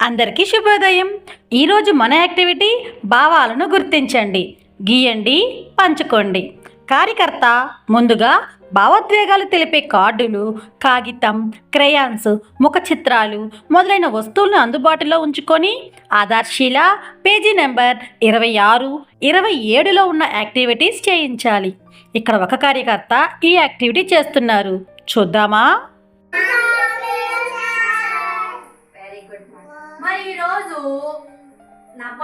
అందరికీ శుభోదయం. ఈరోజు మన యాక్టివిటీ భావాలను గుర్తించండి. గీయండి పంచుకోండి. కార్యకర్త ముందుగా భావోద్వేగాలు తెలిపే కార్డులు కాగితం క్రయాన్స్ ముఖ చిత్రాలు మొదలైన వస్తువులను అందుబాటులో ఉంచుకొని ఆధార్శీల పేజీ నెంబర్ ఇరవై ఆరు ఇరవై ఏడులో ఉన్న యాక్టివిటీస్ చేయించాలి. ఇక్కడ ఒక కార్యకర్త ఈ యాక్టివిటీ చేస్తున్నారు. చూద్దామా?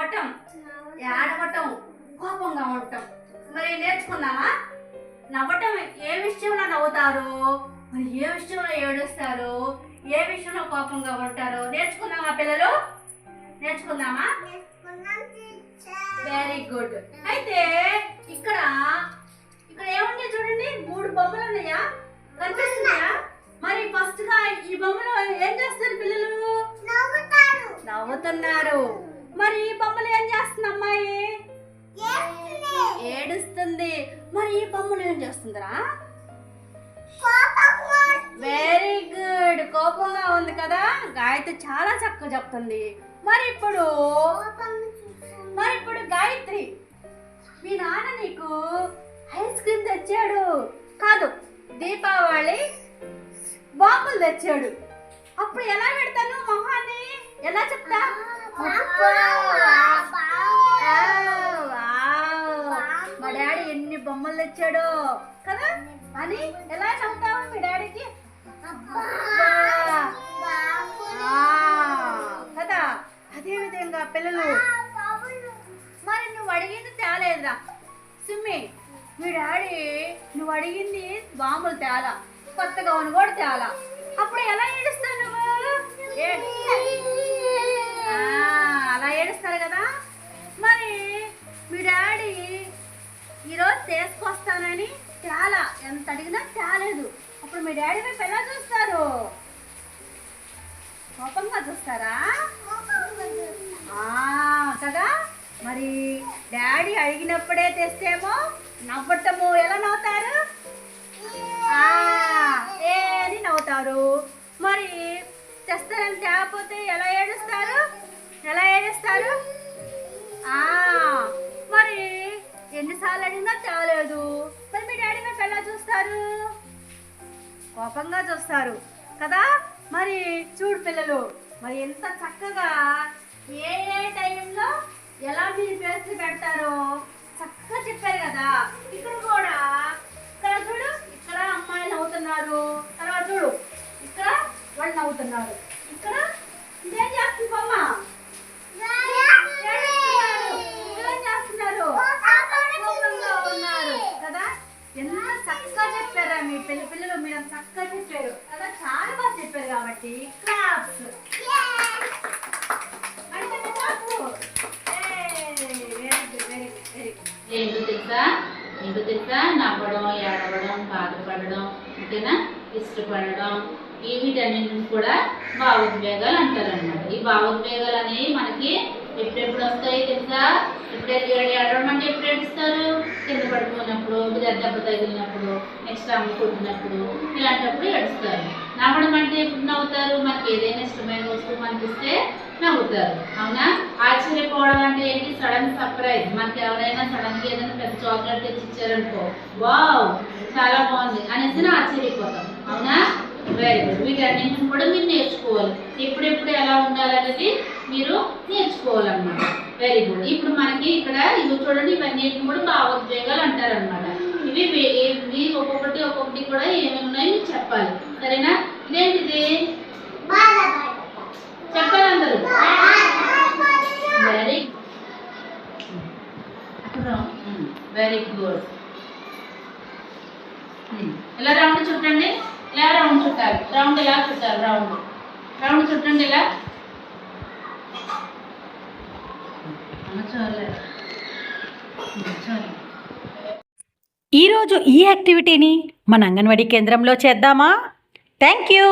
నవ్వటం ఏడవటం కోపంగా ఉండటం. మరి నేర్చుకున్నామా నవ్వటం ఏ విషయంలో నవ్వుతారు? మరి ఏ విషయంలో ఏడుస్తారు? ఏ విషయంలో కోపంగా ఉంటారు? నేర్చుకున్నామా పిల్లలు? నేర్చుకుందామా? వెరీ గుడ్ అయితే ఇక్కడ ఇక్కడ ఏముంది చూడండి? మూడు బొమ్మలు ఉన్నాయా? కనిపిస్తున్నాయా? మరి ఫస్ట్గా ఈ బొమ్మలు ఏం చేస్తారు పిల్లలు? నవ్వుతున్నారు. మరి చేస్తుంది అమ్మాయి? ఏడుస్తుంది. మరి ఈ బొమ్మలు ఏం చేస్తుందిరా? వెరీ గుడ్ కోపంగా ఉంది కదా? గాయత్రి చాలా చక్కగా చెప్తుంది. మరి ఇప్పుడు? మరి ఇప్పుడు గాయత్రి మీ నాన్న నీకు ఐస్ క్రీమ్ తెచ్చాడు. కాదు దీపావళి బాంబులు తెచ్చాడు. అప్పుడు ఎలా పెడతాను మొహాన్ని? ఎలా చెప్తా? మా డాడీ ఎన్ని బొమ్మలు తెచ్చాడో. కదా? అని ఎలా చెప్తావు మీ డాడీకి? కదా? అదే విధంగా పిల్లలు. మరి నువ్వు అడిగింది తేలేదురా సిమ్మి మీ డాడీ నువ్వు అడిగింది బాంబులు తేలా కొత్త గౌన్ కూడా తేలా. అప్పుడు ఎలా ఏడుస్తావు నువ్వు? ఎంత అడిగినా తేలేదు. అప్పుడు మీ డాడీ వైపు ఎలా చూస్తారు? కోపంగా చూస్తారా? ఆ, కదా? మరి డాడీ అడిగినప్పుడే తెస్తేమో నవ్వటం కోపంగా చూస్తారు. కదా? మరి చూడు పిల్లలు మరి ఎంత చక్కగా ఏ ఏ టైంలో ఎలా మీరు పేర్చి పెడతారో చక్కగా చెప్పారు కదా. ఇక్కడ కూడా ఇక్కడ చూడు ఇక్కడ అమ్మాయిలు నవ్వుతున్నారు తర్వాత చూడు ఇక్కడ వాళ్ళు నవ్వుతున్నారు ఇక్కడ ఇదేం చేస్తుంది బొమ్మ ఏడుస్తున్నారు. ఇదేం చేస్తున్నారు కోపంగా ఉన్నారు కదా ఎంత చక్కగా చెప్పారా మీ పిల్ల పిల్లలు మీరు చక్కగా చెప్పారు. అలా చాలా బాగా చెప్పారు కాబట్టి క్లాప్స్ అంటే ఏంటో తెలుసా? ఏంటో తెలుసా? నవ్వడం ఏడవడం బాధపడడం ఓకేనా? ఇష్టపడడం ఈ వీటన్నింటిని కూడా భావోద్వేగాలు అంటారన్నమాట. ఈ భావోద్వేగాలు అనేవి మనకి ఎప్పుడెప్పుడు వస్తాయి తెలుసా? ఎప్పుడైతే ఏడవడం అంటే ఎప్పుడు ఏడుస్తారు కింద పడిపోయినప్పుడు దెబ్బ తగిలినప్పుడు నెక్స్ట్ అమ్మ కొట్టినప్పుడు ఇలాంటప్పుడు ఏడుస్తారు. నవ్వడం అంటే ఎప్పుడు నవ్వుతారు? మనకి ఏదైనా ఇష్టమైన వస్తువు అనిపిస్తే నవ్వుతారు. అవునా? ఆశ్చర్యపోవడం అంటే ఏంటి? Sudden surprise. మనకి ఎవరైనా సడన్గా ఏదైనా పెద్ద చాక్లెట్ తెచ్చి ఇచ్చారనుకో వావ్ చాలా బాగుంది అనేసి ఆశ్చర్యపోతాం అవునా? వెరీ గుడ్ వీటన్నింటిని కూడా మీరు నేర్చుకోవాలి. ఎప్పుడెప్పుడు ఎలా ఉండాలనేది మీరు నేర్చుకోవాలన్నమాట. వెరీ గుడ్ ఇప్పుడు మనకి ఇక్కడ ఇవి చూడండి ఇవన్నీ కూడా భావోద్వేగాలు అంటారనమాట ఇవి ఇవి ఒక్కొక్కటి ఒక్కొక్కటి కూడా ఏమేమి ఉన్నాయో చెప్పాలి. సరేనా? ఇదేంటిది? చెప్పాలి అందరూ. వెరీ వెరీ గుడ్ ఇలా రౌండ్ చుట్టండి? ఇలా రౌండ్ చుట్టాలి? రౌండ్ ఇలా చుట్టాలి? రౌండ్ రౌండ్ చుట్టండి ఇలా అమ్మ చూడలేదు చూడండి ఈరోజు ఈ యాక్టివిటీని మన అంగన్వాడీ కేంద్రంలో చేద్దామా? Thank you